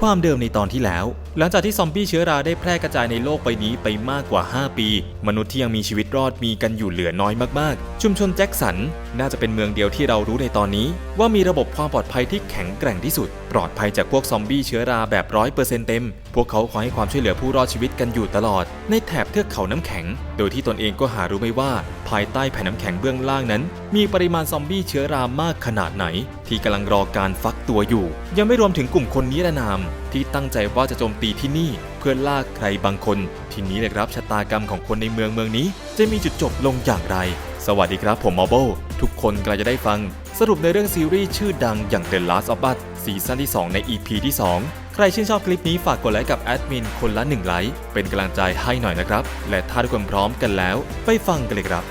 ความเดิมในตอนที่แล้วหลังจากที่ซอมบี้เชื้อราได้แพร่กระจายในโลกใบนี้ไปมากกว่า 5 ปี มนุษย์ที่ยังมีชีวิตรอดมีกันอยู่เหลือน้อยมากๆ ชุมชนแจ็คสัน น่าจะเป็นเมืองเดียวที่เรารู้ในตอนนี้ ว่ามีระบบความปลอดภัยที่แข็งแกร่งที่สุด ปลอดภัยจากพวกซอมบี้เชื้อราแบบร้อยเปอร์เซ็นต์เต็ม พวกเขาขอยให้ความช่วยเหลือผู้รอดชีวิตกันอยู่ตลอด ในแถบเทือกเขาน้ำแข็ง โดยที่ตนเองก็หารู้ไม่ว่า ภายใต้แผ่นน้ำแข็งเบื้องล่างนั้น มีปริมาณซอมบี้เชื้อรามากขนาดไหน ที่กำลังรอการฟักตัวอยู่ ยังไม่รวมถึงกลุ่มคนนิรนามที่ตั้งใจว่าจะโจมตีที่นี่เพื่อล่าใครบางคน ทีนี้เลยครับชะตากรรมของคนในเมืองเมืองนี้ จะมีจุดจบลงอย่างไร สวัสดีครับผมมอโบทุกคนกำลังจะได้ฟัง สรุปในเรื่องซีรีส์ชื่อดังอย่าง The Last of Us ซีซั่นที่ 2 ใน EP ที่ 2 ใครชื่นชอบคลิปนี้ฝากกดไลค์กับแอดมินคนละ1ไลค์เป็นกำลังใจให้หน่อยนะครับ และถ้าทุกคนพร้อมกันแล้ว ไปฟังกันเลยครับ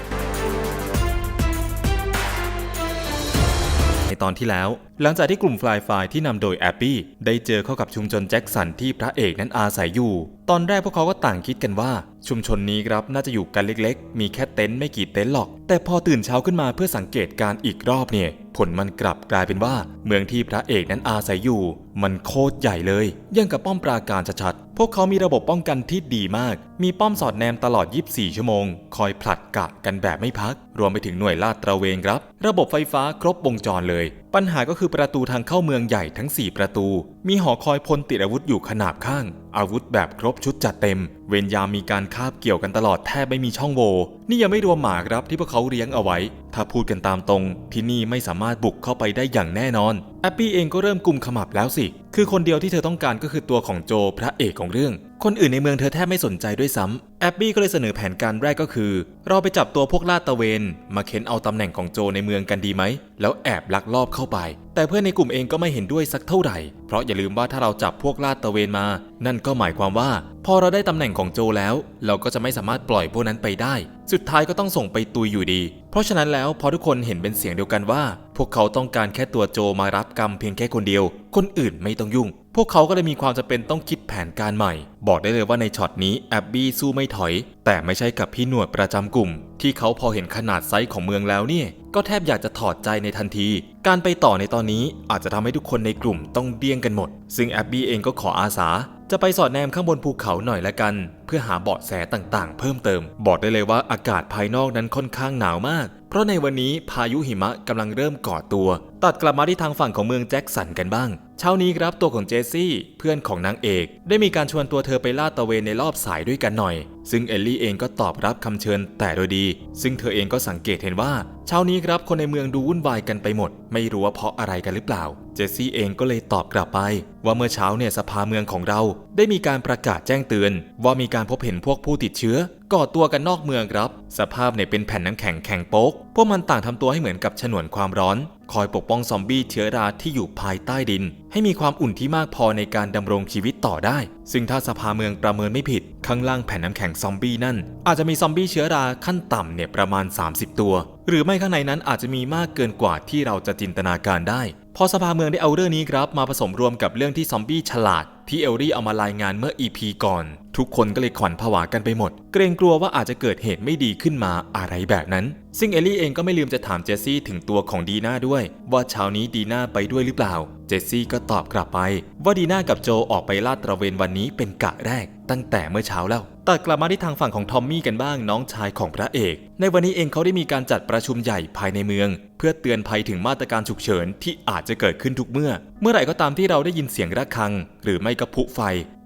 ในตอนที่แล้ว หลังจากที่กลุ่มฟลายไฟที่นำโดยแอปปี้ได้เจอเข้ากับชุมชนแจ็คสันที่พระเอกนั้นอาศัยอยู่ ตอนแรกพวกเขาก็ต่างคิดกันว่า ชุมชนนี้ครับน่าจะอยู่กันเล็กๆ มีแค่เต็นท์ไม่กี่เต็นท์หรอก แต่พอตื่นเช้าขึ้นมาเพื่อสังเกตการอีกรอบเนี่ย ผลมันกลับกลายเป็นว่า เมืองที่พระเอกนั้นอาศัยอยู่ มันโคตรใหญ่เลยยังกับป้อมปราการชัดๆพวกเขามีระบบป้องกันที่ดีมาก มีป้อมสอดแนมตลอด 24 ชั่วโมง คอยผลัดกะกันแบบไม่พัก รวมไปถึงหน่วยลาดตระเวนครับ ระบบไฟฟ้าครบวงจรเลยปัญหาก็คือประตูทางเข้าเมืองใหญ่ทั้ง 4 ประตู มีหอคอยพลติดอาวุธอยู่ขนาบข้าง อาวุธแบบครบชุดจัดเต็ม เวรยามมีการคาบเกี่ยวกันตลอดแทบไม่มีช่องโหว่นี่ยังไม่รวมหมาครับที่พวกเขาเลี้ยงเอาไว้ ถ้าพูดกันตามตรง ที่นี่ไม่สามารถบุกเข้าไปได้อย่างแน่นอนแอปปี้เองก็เริ่มกุมขมับแล้วสิ คือคนเดียวที่เธอต้องการก็คือตัวของโจพระเอกของเรื่อง คนอื่นในเมืองเธอแทบไม่สนใจด้วยซ้ำแอบบี้ก็เลยเสนอแผนการแรกก็คือ เราไปจับตัวพวกลาดตะเวน มาเค้นเอาตำแหน่งของโจในเมืองกันดีไหม แล้วแอบลักลอบเข้าไป แต่เพื่อนในกลุ่มเองก็ไม่เห็นด้วยสักเท่าไหร่ เพราะอย่าลืมว่าถ้าเราจับพวกลาดตระเวนมา นั่นก็หมายความว่า พอเราได้ตำแหน่งของโจแล้ว เราก็จะไม่สามารถปล่อยพวกนั้นไปได้ สุดท้ายก็ต้องส่งไปตุยอยู่ดี เพราะฉะนั้นแล้วพอทุกคนเห็นเป็นเสียงเดียวกันว่า พวกเขาต้องการแค่ตัวโจมารับกรรมเพียงแค่คนเดียว คนอื่นไม่ต้องยุ่ง พวกเขาก็เลยมีความจำเป็นต้องคิดแผนการใหม่ บอกได้เลยว่าในช็อตนี้แอบบี้สู้ไม่ถอย แต่ไม่ใช่กับพี่หนวดประจำกลุ่ม ที่เขาพอเห็นขนาดไซส์ของเมืองแล้วเนี่ย ก็แทบอยากจะถอดใจในทันที การไปต่อในตอนนี้อาจจะทำให้ทุกคนในกลุ่มต้องเดี้ยงกันหมด ซึ่งแอบบี้เองก็ขออาสา จะไปสอดแนมข้างบนภูเขาหน่อยละกัน เพื่อหาเบาะแสต่างๆ เพิ่มเติม บอกได้เลยว่าอากาศภายนอกนั้นค่อนข้างหนาวมาก เพราะในวันนี้พายุหิมะกำลังเริ่มก่อตัว ตัดกลับมาที่ทางฝั่งของเมืองแจ็คสันกันบ้าง เช้านี้ครับตัวของเจสซี่เพื่อนของนางเอก ได้มีการชวนตัวเธอไปลาดตะเวนในรอบสายด้วยกันหน่อย ซึ่งเอลลี่เองก็ตอบรับคำเชิญแต่โดยดี ซึ่งเธอเองก็สังเกตเห็นว่า เช้านี้ครับคนในเมืองดูวุ่นวายกันไปหมด ไม่รู้ว่าเพราะอะไรกันหรือเปล่า เจสซี่เองก็เลยตอบกลับไป ว่าเมื่อเช้าเนี่ยสภาเมืองของเรา ได้มีการประกาศแจ้งเตือน ว่ามีการพบเห็นพวกผู้ติดเชื้อ ก่อตัวกันนอกเมืองครับ สภาพเนี่ยเป็นแผ่นน้ำแข็งแข็งโป๊ก พวกมันต่างทำตัวให้เหมือนกับฉนวนความร้อน คอยปกป้องซอมบี้เชื้อราที่อยู่ภายใต้ดิน ให้มีความอุ่นที่มากพอในการดำรงชีวิตต่อได้ ซึ่งถ้าสภาเมืองประเมินไม่ผิด ข้างล่างแผ่นน้ำแข็งซอมบี้นั่น อาจจะมีซอมบี้เชื้อราขั้นต่ำเนี่ยประมาณ 30 ตัว หรือไม่ข้างในนั้นอาจจะมีมากเกินกว่าที่เราจะจินตนาการได้ พอสภาเมืองได้เอาเรื่องนี้ครับ มาผสมรวมกับเรื่องที่ซอมบี้ฉลาดที่เอลลี่เอามารายงานเมื่อ EP ก่อน ทุกคนก็เลยขวัญผวากันไปหมด เกรงกลัวว่าอาจจะเกิดเหตุไม่ดีขึ้นมาอะไรแบบนั้น ซึ่งเอลลี่เองก็ไม่ลืมจะถามเจสซี่ถึงตัวของดีน่าด้วย ว่าเช้านี้ดีน่าไปด้วยหรือเปล่า เจสซี่ก็ตอบกลับไปว่าดีน่ากับโจออกไปลาดตระเวนวันนี้เป็นกะแรก ตั้งแต่เมื่อเช้าแล้ว แต่กลับมาที่ทางฝั่งของทอมมี่กันบ้างน้องชายของพระเอก ในวันนี้เองเขาได้มีการจัดประชุมใหญ่ภายในเมือง เพื่อเตือนภัยถึงมาตรการฉุกเฉินที่อาจจะเกิดขึ้นทุกเมื่อ เมื่อไหร่ก็ตามที่เราได้ยินเสียงระฆัง หรือไม่ก็พลุไฟ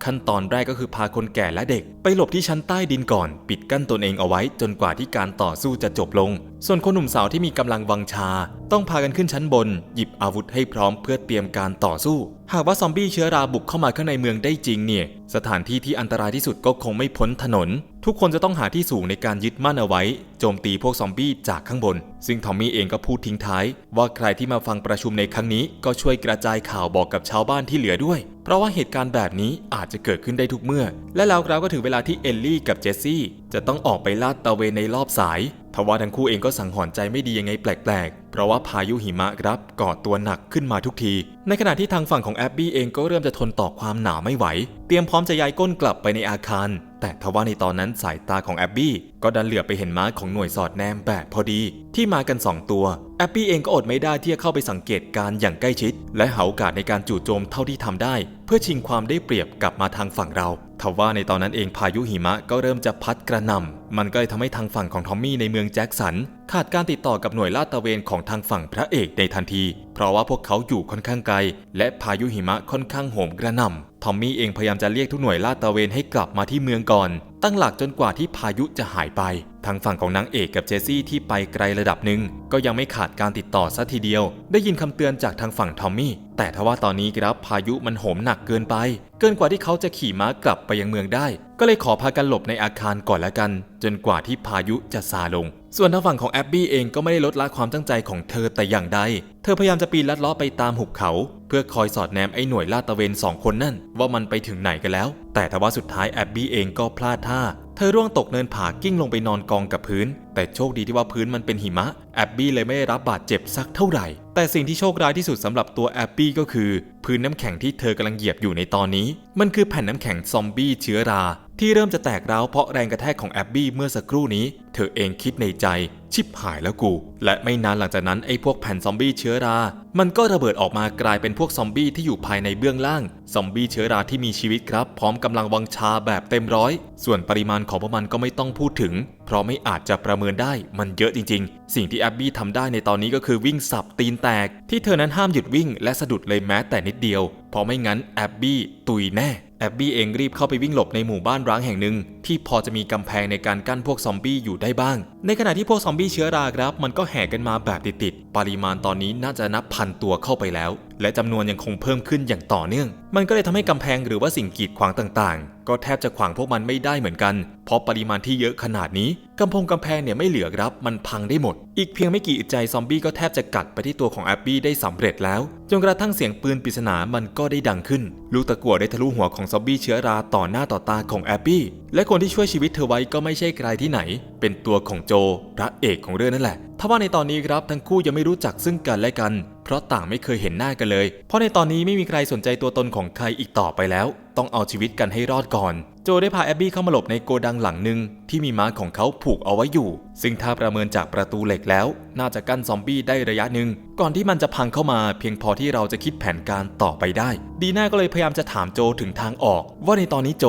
ขั้นตอนแรกก็คือพาคนแก่และเด็ก ไปหลบที่ชั้นใต้ดินก่อน ปิดกั้นตนเองเอาไว้จนกว่าที่การต่อสู้จะจบลง ส่วนคนหนุ่มสาวที่มีกำลังวังชา ต้องพากันขึ้นชั้นบน หยิบอาวุธให้พร้อมเพื่อเตรียมการต่อสู้ หากว่าซอมบี้เชื้อราบุกเข้ามาข้างในเมืองได้จริงเนี่ยสถานที่ที่อันตรายที่สุดก็คงไม่พ้นถนน ทุกคนจะต้องหาที่สูงในการยึดมั่นเอาไว้ โจมตีพวกซอมบี้จากข้างบน ซึ่งทอมมี่เองก็พูดทิ้งท้าย ว่าใครที่มาฟังประชุมในครั้งนี้ก็ช่วยกระจายข่าวบอกกับชาวบ้านที่เหลือด้วย เพราะว่าเหตุการณ์แบบนี้อาจจะเกิดขึ้นได้ทุกเมื่อ และแล้วเราก็ถึงเวลาที่เอลลี่กับเจสซี่จะต้องออกไปลาดตระเวนในรอบสายทว่าทั้งคู่เองก็สังหรณ์ใจไม่ดียังไงแปลกๆ เพราะว่าพายุหิมะครับก่อตัวหนักขึ้นมาทุกที ในขณะที่ทางฝั่งของแอบบี้เองก็เริ่มจะทนต่อความหนาวไม่ไหว เตรียมพร้อมจะย้ายก้นกลับไปในอาคาร แต่ทว่าในตอนนั้นสายตาของแอบบี้ก็ดันเหลือบไปเห็นม้าของหน่วยสอดแนมแบบพอดี ที่มากัน 2 ตัว แอบบี้เองก็อดไม่ได้ที่จะเข้าไปสังเกตการณ์อย่างใกล้ชิด และหาโอกาสในการจู่โจมเท่าที่ทำได้ เพื่อชิงความได้เปรียบกลับมาทางฝั่งเรา ทว่าในตอนนั้นเองพายุหิมะก็เริ่มจะพัดกระหน่ำมันก็เลยทำให้ทางฝั่งของทอมมี่ในเมืองแจ็คสัน ขาดการติดต่อกับหน่วยลาดตระเวนของทางฝั่งพระเอกในทันที เพราะว่าพวกเขาอยู่ค่อนข้างไกล และพายุหิมะค่อนข้างโหมกระหน่ำทอมมี่เองพยายามจะเรียกทุกหน่วยลาดตระเวนให้กลับมาที่เมืองก่อน ตั้งหลักจนกว่าที่พายุจะหายไป ทางฝั่งของนางเอกกับเจสซี่ที่ไปไกลระดับหนึ่งก็ยังไม่ขาดการติดต่อซะทีเดียว ได้ยินคำเตือนจากทางฝั่งทอมมี่ แต่ทว่าตอนนี้ครับพายุมันโหมหนักเกินไป เกินกว่าที่เขาจะขี่ม้ากลับไปยังเมืองได้ ก็เลยขอพากันหลบในอาคารก่อนละกัน จนกว่าที่พายุจะซาลง ส่วนทางฝั่งของแอบบี้เองก็ไม่ได้ลดละความตั้งใจของเธอแต่อย่างใด เธอพยายามจะปีนลัดเล้อไปตามหุบเขา พื่อคอยสอดแนมไอ้หน่วยลาดตระเวนสองคนนั่นว่ามันไปถึงไหนกันแล้ว แต่ทว่าสุดท้ายแอบบี้เองก็พลาดท่า เธอร่วงตกเนินผากิ้งลงไปนอนกองกับพื้น แต่โชคดีที่ว่าพื้นมันเป็นหิมะแอบบี้เลยไม่ได้รับบาดเจ็บสักเท่าไหร่ แต่สิ่งที่โชคร้ายที่สุดสำหรับตัวแอบบี้ก็คือ พื้นน้ำแข็งที่เธอกำลังเหยียบอยู่ในตอนนี้ มันคือแผ่นน้ำแข็งซอมบี้เชื้อรา ที่เริ่มจะแตกร้าวเพราะแรงกระแทกของแอบบี้เมื่อสักครู่นี้ เธอเองคิดในใจ ชิบหายแล้วกู และไม่นานหลังจากนั้นไอ้พวกแผ่นซอมบี้เชื้อรา มันก็ระเบิดออกมากลายเป็นพวกซอมบี้ที่อยู่ภายในเบื้องล่าง ซอมบี้เชื้อราที่มีชีวิตครับ พร้อมกำลังวังชาแบบเต็มร้อย ส่วนปริมาณของพวกมันก็ไม่ต้องพูดถึง เพราะไม่อาจจะประเมินได้ มันเยอะจริง ๆ สิ่งที่แอบบี้ทำได้ในตอนนี้ก็คือวิ่งสับตีนแตก ที่เธอนั้นห้ามหยุดวิ่ง และสะดุดเลยแม้แต่นิดเดียว เพราะไม่งั้นแอบบี้ตุยแน่ แอบบี้เองรีบเข้าไปวิ่งหลบในหมู่บ้านร้างแห่งหนึ่ง ที่พอจะมีกำแพงในการกั้นพวกซอมบี้อยู่ได้บ้าง ในขณะที่พวกซอมบี้เชื้อราครับ มันก็แห่กันมาแบบติดๆ ปริมาณตอนนี้น่าจะนับพันตัวเข้าไปแล้วและจำนวนยังคงเพิ่มขึ้นอย่างต่อเนื่อง มันก็เลยทำให้กำแพงหรือว่าสิ่งกีดขวางต่างๆ ก็แทบจะขวางพวกมันไม่ได้เหมือนกัน เพราะปริมาณที่เยอะขนาดนี้กำพงกำแพงเนี่ยไม่เหลือครับ มันพังได้หมด อีกเพียงไม่กี่อึดใจซอมบี้ก็แทบจะกัดไปที่ตัวของแอบบี้ได้สำเร็จแล้ว จนกระทั่งเสียงปืนปริศนามันก็ได้ดังขึ้น ลูกตะกั่วได้ทะลุหัวของซอมบี้เชื้อราต่อหน้าต่อตาของแอบบี้ และคนที่ช่วยชีวิตเธอไว้ก็ไม่ใช่ใครที่ไหน เป็นตัวของโจ พระเอกของเรื่องนั่นแหละ ทว่าในตอนนี้ครับทั้งคู่ยังไม่รู้จักซึ่งกันและกัน เพราะต่างไม่เคยเห็นหน้ากันเลย เพราะในตอนนี้ไม่มีใครสนใจตัวตนของใครอีกต่อไปแล้ว ต้องเอาชีวิตกันให้รอดก่อน โจได้พาแอบบี้เข้ามาหลบในโกดังหลังหนึ่งที่มีม้าของเขาผูกเอาไว้อยู่ ซึ่งถ้าประเมินจากประตูเหล็กแล้ว น่าจะกั้นซอมบี้ได้ระยะหนึ่งก่อนที่มันจะพังเข้ามา เพียงพอที่เราจะคิดแผนการต่อไปได้ ดีน่าก็เลยพยายามจะถามโจถึงทางออก ว่าในตอนนี้โจ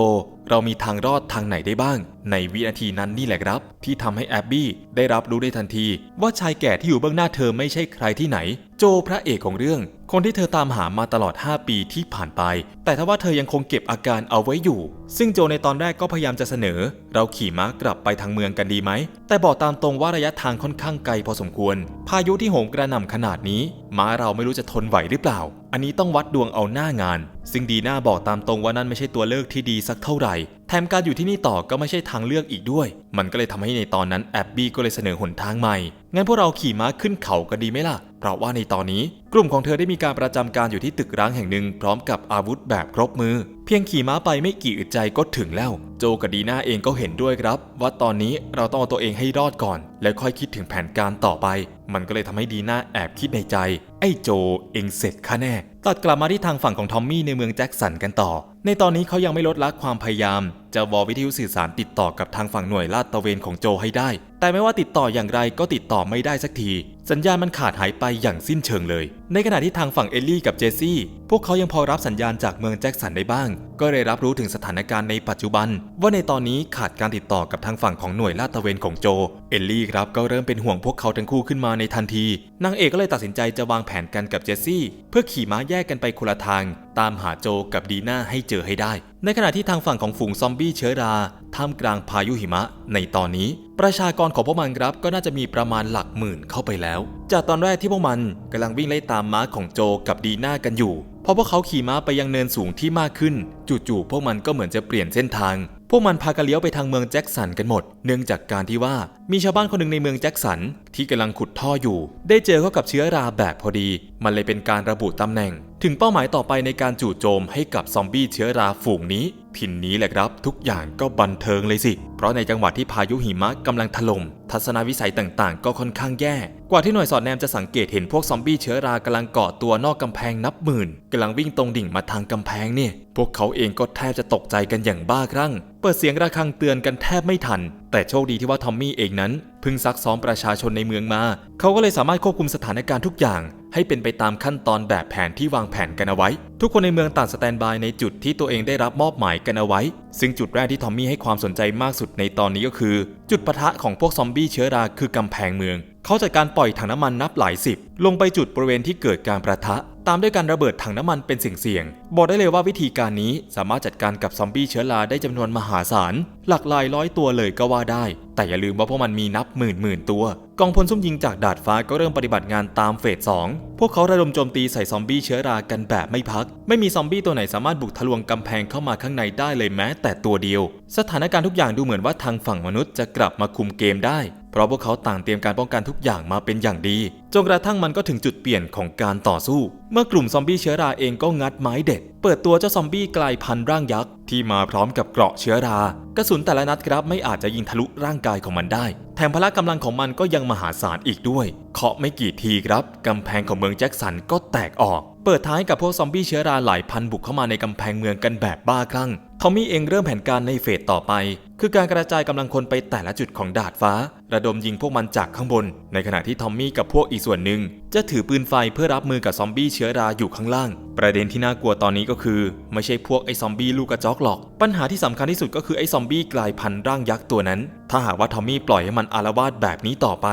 เรามีทางรอดทางไหนได้บ้าง ในวินาทีนั้นนี่แหละครับ ที่ทำให้แอบบี้ได้รับรู้ได้ทันที ว่าชายแก่ที่อยู่เบื้องหน้าเธอไม่ใช่ใครที่ไหน โจพระเอกของเรื่อง คนที่เธอตามหามาตลอด 5 ปีที่ผ่านไป แต่ทว่าเธอยังคงเก็บอาการเอาไว้อยู่ ซึ่งโจในตอนแรกก็พยายามจะเสนอ เราขี่ม้ากลับไปทางเมืองกันดีไหม แต่บอกตามตรงว่าระยะทางค่อนข้างไกลพอสมควร พายุที่โหมกระหน่ำขนาดนี้ ม้าเราไม่รู้จะทนไหวหรือเปล่า อันนี้ต้องวัดดวงเอาหน้างาน ซึ่งดีน่าบอกตามตรงว่านั่นไม่ใช่ตัวเลือกที่ดีสักเท่าไหร่ ถมการอยู่ที่นี่ต่อก็ไม่ใช่ทางเลือกอีกด้วย มันก็เลยทำให้ในตอนนั้นแอบบี้ก็เลยเสนอหนทางใหม่ งั้นพวกเราขี่ม้าขึ้นเขากันดีไหมล่ะ เพราะว่าในตอนนี้ กลุ่มของเธอได้มีการประจำการอยู่ที่ตึกร้างแห่งหนึ่งพร้อมกับอาวุธแบบครบมือ เพียงขี่ม้าไปไม่กี่อึดใจก็ถึงแล้ว โจกับดีน่าเองก็เห็นด้วยครับ ว่าตอนนี้เราต้องเอาตัวเองให้รอดก่อน แล้วค่อยคิดถึงแผนการต่อไป มันก็เลยทำให้ดีน่าแอบคิดในใจ ไอ้โจเองเสร็จข้าแน่ตัดกลับมาที่ทางฝั่งของทอมมี่ในเมืองแจ็คสันกันต่อ ในตอนนี้เขายังไม่ลดละความพยายาม จะวอลวิทยุสื่อสารติดต่อกับทางฝั่งหน่วยลาดตระเวนของโจให้ได้ แต่ไม่ว่าติดต่ออย่างไรก็ติดต่อไม่ได้สักที สัญญาณมันขาดหายไปอย่างสิ้นเชิงเลย ในขณะที่ทางฝั่งเอลลี่กับเจสซี่ พวกเขายังพอรับสัญญาณจากเมืองแจ็คสันได้บ้าง ก็เลยรับรู้ถึงสถานการณ์ในปัจจุบัน ว่าในตอนนี้ขาดการติดต่อกับทางฝั่งของหน่วยลาดตระเวนของโจ เอลลี่ครับก็เริ่มเป็นห่วงพวกเขาทั้งคู่ขึ้นมาในทันที นางเอกก็เลยตัดสินใจจะวางแผนกันกับเจสซี่ เพื่อขี่ม้าแยกกันไปคนละทาง ตามหาโจกับดีน่าให้เจอให้ได้ ในขณะที่ทางฝั่งของฝูงซอมบี้เชื้อรา ท่ามกลางพายุหิมะ ในตอนนี้ ประชากรของพวกมันครับก็น่าจะมีประมาณหลักหมื่นเข้าไปแล้ว จากตอนแรกที่พวกมันกำลังวิ่งไล่ตามม้าของโจกับดีน่ากันอยู่พอพวกเขาขี่ม้าไปยังเนินสูงที่มากขึ้น จู่ๆพวกมันก็เหมือนจะเปลี่ยนเส้นทาง พวกมันพากันเลี้ยวไปทางเมืองแจ็คสันกันหมด เนื่องจากการที่ว่ามีชาวบ้านคนหนึ่งในเมืองแจ็คสัน ที่กำลังขุดท่ออยู่ ได้เจอเข้ากับเชื้อราแบบพอดี มันเลยเป็นการระบุตำแหน่ง ถึงเป้าหมายต่อไปในการจู่โจมให้กับซอมบี้เชื้อราฝูงนี้ทินนี้แหละครับ ทุกอย่างก็บันเทิงเลยสิ เพราะในจังหวะที่พายุหิมะกำลังถล่มทัศนวิสัยต่างๆ ก็ค่อนข้างแย่ กว่าที่หน่วยสอดแนมจะสังเกตเห็นพวกซอมบี้เชื้อรากำลังเกาะตัวนอกกำแพงนับหมื่นกำลังวิ่งตรงดิ่งมาทางกำแพงเนี่ย พวกเขาเองก็แทบจะตกใจกันอย่างบ้าคลั่ง เปิดเสียงระฆังเตือนกันแทบไม่ทัน แต่โชคดีที่ว่าทอมมี่เองนั้นเพิ่งซักซ้อมประชาชนในเมืองมา เขาก็เลยสามารถควบคุมสถานการณ์ทุกอย่าง ให้เป็นไปตามขั้นตอนแบบแผนที่วางแผนกันเอาไว้ ทุกคนในเมืองต่างสแตนบายในจุดที่ตัวเองได้รับมอบหมายกันเอาไว้ ซึ่งจุดแรกที่ทอมมี่ให้ความสนใจมากสุดในตอนนี้ก็คือ จุดปะทะของพวกซอมบี้เชื้อราคือกำแพงเมือง เขาจัดการปล่อยถังน้ำมันนับหลายสิบ ลงไปจุดบริเวณที่เกิดการประทะ ตามด้วยการระเบิดถังน้ำมันเป็นสิ่งเสี่ยงๆบอกได้เลยว่าวิธีการนี้สามารถจัดการกับซอมบี้เชื้อราได้จำนวนมหาศาล หลักหลายร้อยตัวเลยก็ว่าได้ แต่อย่าลืมว่าพวกมันมีนับหมื่นหมื่นตัว กองพลซุ่มยิงจากดาดฟ้าก็เริ่มปฏิบัติงานตามเฟส2พวกเขาระดมโจมตีใส่ซอมบี้เชื้อรากันแบบไม่พัก ไม่มีซอมบี้ตัวไหนสามารถบุกทะลวงกำแพงเข้ามาข้างในได้เลยแม้ แต่ตัวเดียว สถานการณ์ทุกอย่างดูเหมือนว่าทางฝั่งมนุษย์จะกลับมาคุมเกมได้ เพราะพวกเขาต่างเตรียมการป้องกันทุกอย่างมาเป็นอย่างดี จนกระทั่งมันก็ถึงจุดเปลี่ยนของการต่อสู้ เมื่อกลุ่มซอมบี้เชื้อราเองก็งัดไม้เด็ด เปิดตัวเจ้าซอมบี้กลายพันธุ์ร่างยักษ์ที่มาพร้อมกับเกราะเชื้อรา กระสุนแต่ละนัดครับไม่อาจจะยิงทะลุร่างกายของมันได้ แถมพละกำลังของมันก็ยังมหาศาลอีกด้วย เคาะไม่กี่ทีครับกำแพงของเมืองแจ็คสันก็แตกออก เปิดท้ายกับพวกซอมบี้เชื้อราหลายพันบุกเข้ามาในกำแพงเมืองกันแบบบ้าคลั่งทอมมี่เองเริ่มแผนการในเฟสต่อไป คือการกระจายกำลังคนไปแต่ละจุดของดาดฟ้า ระดมยิงพวกมันจากข้างบน ในขณะที่ทอมมี่กับพวกอีกส่วนหนึ่ง จะถือปืนไฟเพื่อรับมือกับซอมบี้เชื้อราอยู่ข้างล่าง ประเด็นที่น่ากลัวตอนนี้ก็คือ ไม่ใช่พวกไอ้ซอมบี้ลูกกระจอกหรอก ปัญหาที่สำคัญที่สุดก็คือไอ้ซอมบี้กลายพันธุ์ร่างยักษ์ตัวนั้น ถ้าหากว่าทอมมี่ปล่อยให้มันอารวาสแบบนี้ต่อไป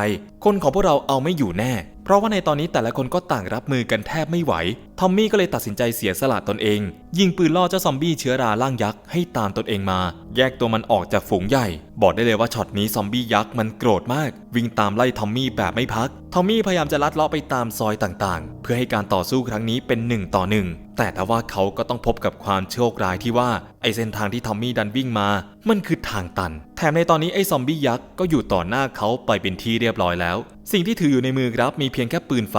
คนของพวกเราเอาไม่อยู่แน่ ราะว่าในตอนนี้แต่ละคนก็ต่างรับมือกันแทบไม่ไหว ทอมมี่ก็เลยตัดสินใจเสียสละตนเอง ยิงปืนล่อเจ้าซอมบี้เชื้อราล่างยักษ์ให้ตามตนเองมา แยกตัวมันออกจากฝูงใหญ่ บอกได้เลยว่าช็อตนี้ซอมบี้ยักษ์มันโกรธมาก วิ่งตามไล่ทอมมี่แบบไม่พัก ทอมมี่พยายามจะลัดเลาะไปตามซอยต่างๆ เพื่อให้การต่อสู้ครั้งนี้เป็นหนึ่งต่อหนึ่งแต่ทว่าเขาก็ต้องพบกับความโชคร้ายที่ว่าไอเส้นทางที่ทอมมี่ดันวิ่งมา มันคือทางตัน ถมในตอนนี้ไอ้ซอมบี้ยักษ์ก็อยู่ต่อหน้าเขาไปเป็นที่เรียบร้อยแล้ว สิ่งที่ถืออยู่ในมือครับมีเพียงแค่ปืนไฟ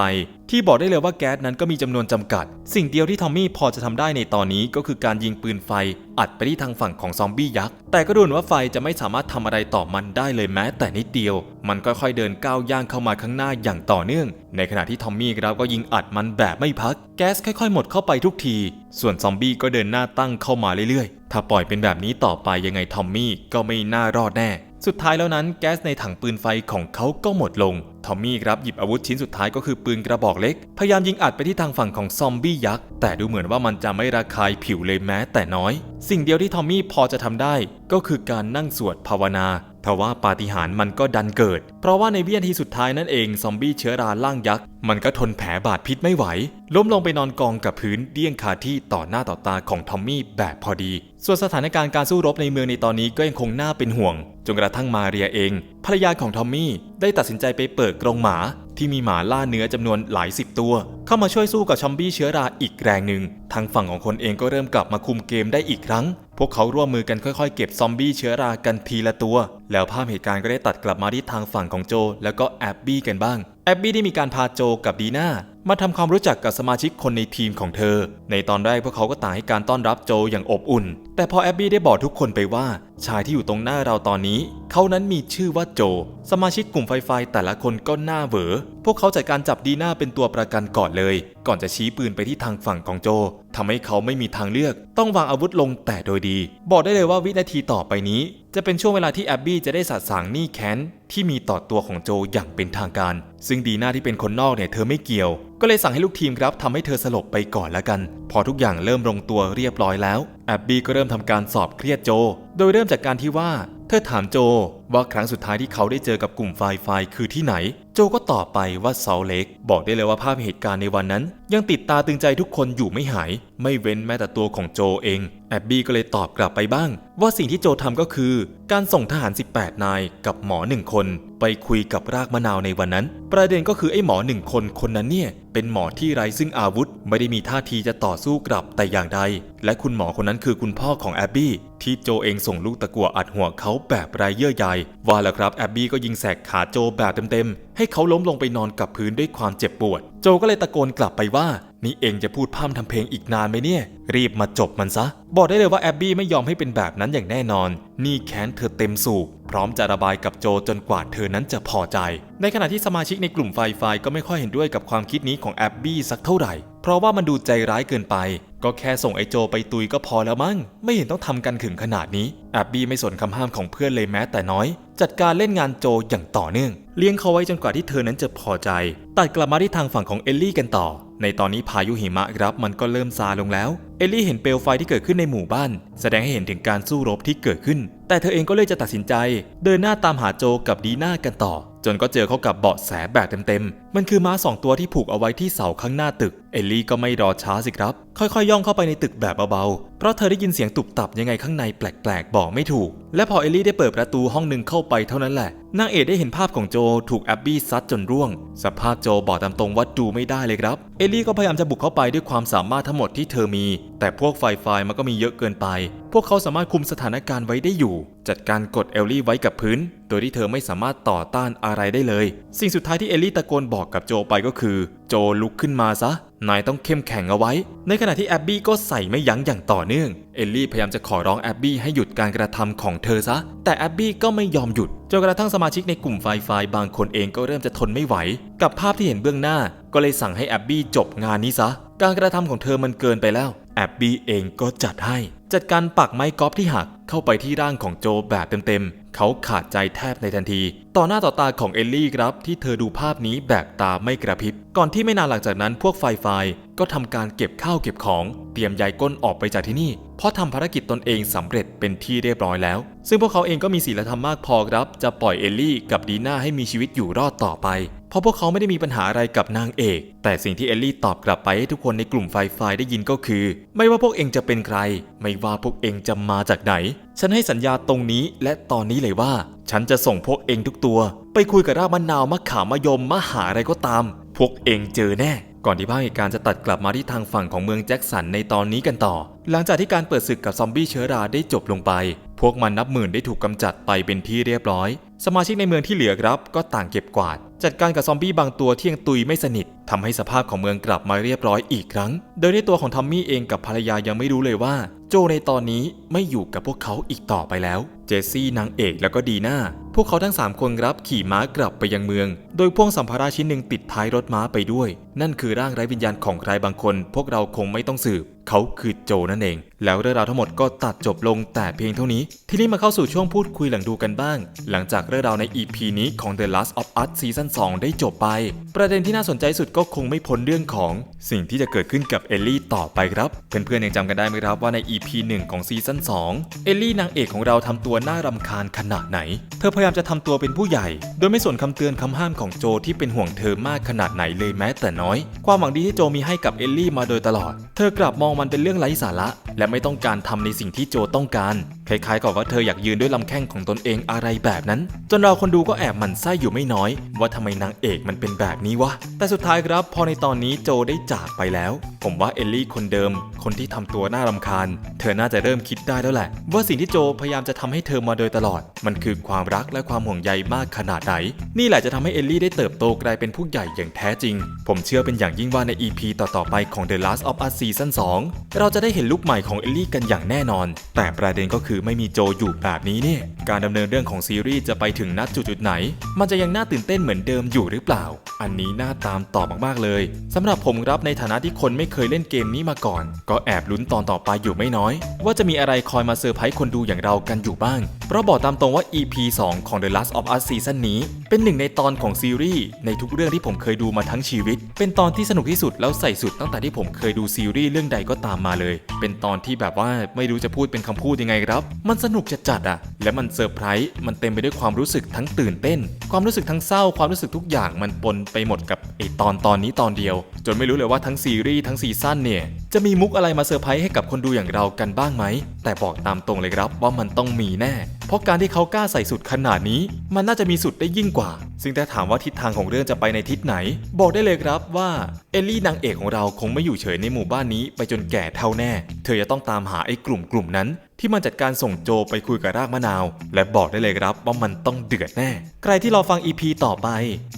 ที่บอกได้เลยว่าแก๊สนั้นก็มีจำนวนจำกัด สิ่งเดียวที่ทอมมี่พอจะทำได้ในตอนนี้ก็คือการยิงปืนไฟ อัดไปที่ทางฝั่งของซอมบี้ยักษ์แต่ก็ดูเหมือนว่าไฟจะไม่สามารถทำอะไรต่อมันได้เลยแม้ แต่นิดเดียว มันก็ค่อยๆเดินก้าวย่างเข้ามาข้างหน้าอย่างต่อเนื่อง ในขณะที่ทอมมี่ครับก็ยิงอัดมันแบบไม่พัก แก๊สค่อย ๆ หมดเข้าไปทุกที ส่วนซอมบี้ก็เดินหน้าตั้งเข้ามาเรื่อยๆ ถ้าปล่อยเป็นแบบนี้ต่อไปยังไงทอมมี่ก็ไม่น่ารอดแน่ สุดท้ายแล้วนั้นแก๊สในถังปืนไฟของเขาก็หมดลง ทอมมี่ครับหยิบอาวุธชิ้นสุดท้ายก็คือปืนกระบอกเล็ก พยายามยิงอัดไปที่ทางฝั่งของซอมบี้ยักษ์ แต่ดูเหมือนว่ามันจะไม่ระคายผิวเลยแม้แต่น้อย สิ่งเดียวที่ทอมมี่พอจะทำได้ ก็คือการนั่งสวดภาวนา ทว่าปาฏิหาริย์มันก็ดันเกิด เพราะว่าในวินาทีสุดท้ายนั่นเองซอมบี้เชื้อราล่างยักษ์ มันก็ทนแผลบาดพิษไม่ไหว ล้มลงไปนอนกองกับพื้นเดี้ยงคาที่ต่อหน้าต่อตาของทอมมี่แบบพอดี ส่วนสถานการณ์การสู้รบในเมืองในตอนนี้ก็ยังคงน่าเป็นห่วง จนกระทั่งมาเรียเอง ภรรยาของทอมมี่ได้ตัดสินใจไปเปิดกรงหมาที่มีหมาล่าเนื้อจำนวนหลายสิบตัว เข้ามาช่วยสู้กับชอมบี้เชื้อราอีกแรงหนึ่ง ทางฝั่งของคนเองก็เริ่มกลับมาคุมเกมได้อีกครั้ง พวกเขาร่วมมือกันค่อยๆ เก็บซอมบี้เชื้อรากันทีละตัว แล้วภาพเหตุการณ์ก็ได้ตัดกลับมาที่ทางฝั่งของโจ แล้วก็แอบบี้กันบ้าง แอบบี้ได้มีการพาโจกับดีน่ามาทำความรู้จักกับสมาชิกคนในทีมของเธอ ในตอนแรกพวกเขาก็ต่างให้การต้อนรับโจอย่างอบอุ่นแต่พอแอบบี้ได้บอกทุกคนไปว่า ชายที่อยู่ตรงหน้าเราตอนนี้ เขานั้นมีชื่อว่าโจ สมาชิกกลุ่มไฟไฟแต่ละคนก็หน้าเหวอ พวกเขาจัดการจับดีหน่าเป็นตัวประกันก่อนเลย ก่อนจะชี้ปืนไปที่ทางฝั่งของโจทำให้เขาไม่มีทางเลือก ต้องวางอาวุธลงแต่โดยดี บอกได้เลยว่าวินาทีต่อไปนี้ จะเป็นช่วงเวลาที่แอบบี้จะได้สะสางหนี้แค้นที่มีต่อตัวของโจอย่างเป็นทางการ ซึ่งดีหน่าที่เป็นคนนอกเนี่ยเธอไม่เกี่ยว ก็เลยสั่งให้ลูกทีมครับทำให้เธอสลบไปก่อนล้วกัน พอทุกอย่างเริ่มลงตัวเรียบร้อยแล้วแอบบี้ก็เริ่มทำการสอบเครียดโจ โดยเริ่มจากการที่ว่า เธอถามโจ ว่าครั้งสุดท้ายที่เขาได้เจอกับกลุ่มไฟไฟคือที่ไหน โจก็ตอบไปว่าเซาเล็ก บอกได้เลยว่าภาพเหตุการณ์ในวันนั้น ยังติดตาตึงใจทุกคนอยู่ไม่หาย ไม่เว้นแม้แต่ตัวของโจเอง แอบบี้ก็เลยตอบกลับไปบ้าง ว่าสิ่งที่โจทำก็คือ การส่งทหาร 18 นายกับหมอหนึ่งคน ไปคุยกับรากมะนาวในวันนั้น ประเด็นก็คือไอ้หมอหนึ่งคนคนนั้นเนี่ยเป็นหมอที่ไร้ซึ่งอาวุธ ไม่ได้มีท่าทีจะต่อสู้กลับแต่อย่างใด และคุณหมอคนนั้นคือคุณพ่อของแอบบี้ที่โจเองส่งลูกตะกั่วอัดหัวเขาแบบไร้เยื่อใยว่าแล้วครับแอบบี้ก็ยิงแสกขาโจแบบเต็มๆ ให้เขาล้มลงไปนอนกับพื้นด้วยความเจ็บปวด โจก็เลยตะโกนกลับไปว่า นี่เองจะพูดพร่ำทำเพลงอีกนานไหมเนี่ย รีบมาจบมันซะ บอกได้เลยว่าแอบบี้ไม่ยอมให้เป็นแบบนั้นอย่างแน่นอน นี่แค้นเธอเต็มสูบพร้อมจะระบายกับโจจนกว่าเธอนั้นจะพอใจ ในขณะที่สมาชิกในกลุ่มไฟไฟก็ไม่ค่อยเห็นด้วยกับความคิดนี้ของแอบบี้สักเท่าไหร่ เพราะว่ามันดูใจร้ายเกินไป ก็แค่ส่งไอโจไปตุยก็พอแล้วมั้ง ไม่เห็นต้องทำกันถึงขนาดนี้ แอบบี้ไม่สนคำห้ามของเพื่อนเลยแม้แต่น้อยจจัดการเล่นงานโจอย่างต่อเนื่อง เลี้ยงเขาไว้จนกว่าที่เธอนั้นจะพอใจ ตัดกลับมาที่ทางฝั่งของเอลลี่กันต่อ ในตอนนี้พายุหิมะครับมันก็เริ่มซาลงแล้ว เอลลี่เห็นเปลวไฟที่เกิดขึ้นในหมู่บ้าน แสดงให้เห็นถึงการสู้รบที่เกิดขึ้น แต่เธอเองก็เลยจะตัดสินใจ เดินหน้าตามหาโจกับดีน่ากันต่อ จนก็เจอเขากับเบาะแสแบบเต็มๆ มันคือม้าสองตัวที่ผูกเอาไว้ที่เสาข้างหน้าตึก เอลลี่ก็ไม่รอช้าสิครับ ค่อยๆ ย่องเข้าไปในตึกแบบเบาๆ เพราะเธอได้ยินเสียงตุบตับยังไงข้างในแปลกๆ บอกไม่ถูก และพอเอลลี่ได้เปิดประตูห้องหนึ่งเข้าไปเท่านั้นแหละ นางเอกได้เห็นภาพของโจถูกแอบบี้ซัดจนร่วง สภาพโจบอกตามตรงว่าดูไม่ได้เลยครับ เอลลี่ก็พยายามจะบุกเข้าไปด้วยความสามารถทั้งหมดที่เธอมี แต่พวกไฟไฟมันก็มีเยอะเกินไป พวกเขาสามารถคุมสถานการณ์ไว้ได้อยู่ จัดการกดเอลลี่ไว้กับพื้น โดยที่เธอไม่สามารถต่อต้านอะไรได้เลย สิ่งสุดท้ายที่เอลลี่ตะโกนบอกกับโจไปก็คือ โจลุกขึ้นมาซะ นายต้องเข้มแข็งเอาไว้ ในขณะที่แอบบี้ก็ใส่ไม่ยั้งอย่างต่อเนื่อง เอลลี่พยายามจะขอร้องแอบบี้ให้หยุดการกระทำของเธอซะ แต่แอบบี้ก็ไม่ยอมหยุด จนกระทั่งสมาชิกในกลุ่มไฟไฟบางคนเองก็เริ่มจะทนไม่ไหว กับภาพที่เห็นเบื้องหน้า ก็เลยสั่งให้แอบบี้จบงานนี้ซะ การกระทำของเธอมันเกินไปแล้ว แอบบี้เองก็จัดให้ จัดการปักไม้กอล์ฟที่หักเข้าไปที่ร่างของโจแบบเต็มๆ เขาขาดใจแทบในทันที ต่อหน้าต่อตาของเอลลี่ครับที่เธอดูภาพนี้แบบตาไม่กระพริบ ก่อนที่ไม่นานหลังจากนั้นพวกไฟไฟก็ทำการเก็บข้าวเก็บของ เตรียมย้ายก้นออกไปจากที่นี่ เพราะทำภารกิจตนเองสำเร็จเป็นที่เรียบร้อยแล้ว ซึ่งพวกเขาเองก็มีศีลธรรมมากพอครับ จะปล่อยเอลลี่กับดีน่าให้มีชีวิตอยู่รอดต่อไป เพราะพวกเขาไม่ได้มีปัญหาอะไรกับนางเอก แต่สิ่งที่เอลลี่ตอบกลับไปให้ทุกคนในกลุ่มไฟไฟได้ยินก็คือ ไม่ว่าพวกเองจะเป็นใคร ไม่ว่าพวกเองจะมาจากไหน ฉันให้สัญญาตรงนี้และตอนนี้เลยว่า ฉันจะส่งพวกเองทุกตัว ไปคุยกับรากมะนาวมะขามมะยมมะหาอะไรก็ตาม พวกเองเจอแน่ก่อนที่ภาพเหตุการณ์จะตัดกลับมาที่ทางฝั่งของเมืองแจ็คสันในตอนนี้กันต่อ หลังจากที่การเปิดศึกกับซอมบี้เชื้อราได้จบลงไป พวกมันนับหมื่นได้ถูกกำจัดไปเป็นที่เรียบร้อย สมาชิกในเมืองที่เหลือครับ ก็ต่างเก็บกวาด จัดการกับซอมบี้บางตัวที่ยังตุยไม่สนิททำให้สภาพของเมืองกลับมาเรียบร้อยอีกครั้ง โดยในตัวของทอมมี่เองกับภรรยายังไม่รู้เลยว่า โจในตอนนี้ไม่อยู่กับพวกเขาอีกต่อไปแล้ว เจสซี่นางเอกแล้วก็ดีน่าพวกเขาทั้ง 3 คนรับขี่ม้ากลับไปยังเมือง โดยพ่วงสัมภาระชิ้นหนึ่งติดท้ายรถม้าไปด้วย นั่นคือร่างไร้วิญญาณของใครบางคน พวกเราคงไม่ต้องสืบ เขาคือโจนั่นเอง แล้วเรื่องราวทั้งหมดก็ตัดจบลงแต่เพียงเท่านี้ ทีนี้มาเข้าสู่ช่วงพูดคุยหลังดูกันบ้าง หลังจากเรื่องราวใน EP นี้ของ The Last of Us ซีซั่น2ได้จบไป ประเด็นที่น่าสนใจสุดก็คงไม่พ้นเรื่องของสิ่งที่จะเกิดขึ้นกับเอลลี่ต่อไปครับ เพื่อนๆยังจำกันได้ไหมครับว่าใน EP 1 ของซีซั่น2เอลลี่นางเอกของเราทำตัวน่ารำคาญขนาดไหน เธอพยายามจะทำตัวเป็นผู้ใหญ่ โดยไม่สนคำเตือนคำห้ามของโจที่เป็นห่วงเธอมากขนาดไหนเลยแม้แต่น้อย ความหวังดีที่โจมีให้กับเอลลี่มาโดยตลอด เธอกลับมองมันเป็นเรื่องไร้สาระ และไม่ต้องการทำในสิ่งที่โจต้องการคล้ายๆกับว่าเธออยากยืนด้วยลำแข้งของตนเองอะไรแบบนั้น จนเราคนดูก็แอบหมั่นไส้อยู่ไม่น้อย ว่าทำไมนางเอกมันเป็นแบบนี้วะ แต่สุดท้ายครับพอในตอนนี้โจได้จากไปแล้ว ผมว่าเอลลี่คนเดิม คนที่ทำตัวน่ารำคาญ เธอน่าจะเริ่มคิดได้แล้วแหละ ว่าสิ่งที่โจพยายามจะทำให้เธอมาโดยตลอด มันคือความรักและความห่วงใยมากขนาดไหน นี่แหละจะทำให้เอลลี่ได้เติบโตกลายเป็นผู้ใหญ่อย่างแท้จริง ผมเชื่อเป็นอย่างยิ่งว่าใน EP ต่อๆไปของ The Last of Us Season 2 เราจะได้เห็นลุคใหม่ของเอลลี่กันอย่างแน่นอน แต่ประเด็นก็คือไม่มีโจอยู่แบบนี้เนี่ยการดำเนินเรื่องของซีรีส์จะไปถึงนัดจุดๆไหน มันจะยังน่าตื่นเต้นเหมือนเดิมอยู่หรือเปล่า อันนี้น่าตามต่อมากๆเลยสำหรับผมรับในฐานะที่คนไม่เคยเล่นเกมนี้มาก่อน ก็แอบลุ้นตอนต่อไปอยู่ไม่น้อย ว่าจะมีอะไรคอยมาเซอร์ไพรส์คนดูอย่างเรากันอยู่บ้าง เพราะบอกตามตรงว่า EP 2 ของ The Last of Us Season นี้ เป็นหนึ่งในตอนของซีรีส์ในทุกเรื่องที่ผมเคยดูมาทั้งชีวิต เป็นตอนที่สนุกที่สุดแล้วใส่สุดตั้งแต่ที่ผมเคยดูซีรีส์เรื่องใดก็ตามมาเลย เป็นตอนที่แบบว่าไม่รู้จะพูดเป็นคำพูดยังไงครับมันสนุกจะจัดอะและมันเซอร์ไพรส์มันเต็มไปด้วยความรู้สึกทั้งตื่นเต้น ความรู้สึกทั้งเศร้าความรู้สึกทุกอย่างมันปนไปหมดกับไอตอนตอนนี้ตอนเดียว จนไม่รู้เลยว่าทั้งซีรีส์ทั้งซีซั่นเนี่ยจะมีมุกอะไรมาเซอร์ไพรส์ให้กับคนดูอย่างเรากันบ้างไหม แต่บอกตามตรงเลยครับว่ามันต้องมีแน่ เพราะการที่เขากล้าใส่สุดขนาดนี้ มันน่าจะมีสุดได้ยิ่งกว่า ซึ่งถ้าถามว่าทิศทางของเรื่องจะไปในทิศไหน บอกได้เลยครับว่าเอลลี่นางเอกของเราคงไม่อยู่เฉยในหมู่บ้านนี้ไปจนแก่เท่าแน่ เธอจะต้องตามหาไอ้กลุ่มกลุ่มนั้น ที่มันจัดการส่งโจไปคุยกับรากมะนาว และบอกได้เลยครับว่ามันต้องเดือดแน่ ใครที่รอฟัง EP ต่อไป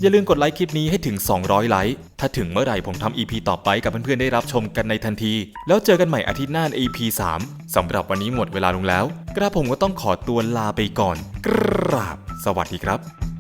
อย่าลืมกดไลค์คลิปนี้ให้ถึง 200 ไลค์ถ้าถึงเมื่อไหร่ผมทำ EP ต่อไปกับเพื่อนๆได้รับชมกันในทันที แล้วเจอกันใหม่อาทิตย์หน้าใน EP 3สำหรับวันนี้หมดเวลาลงแล้ว กระผมก็ต้องขอตัวลาไปก่อน กราบ สวัสดีครับ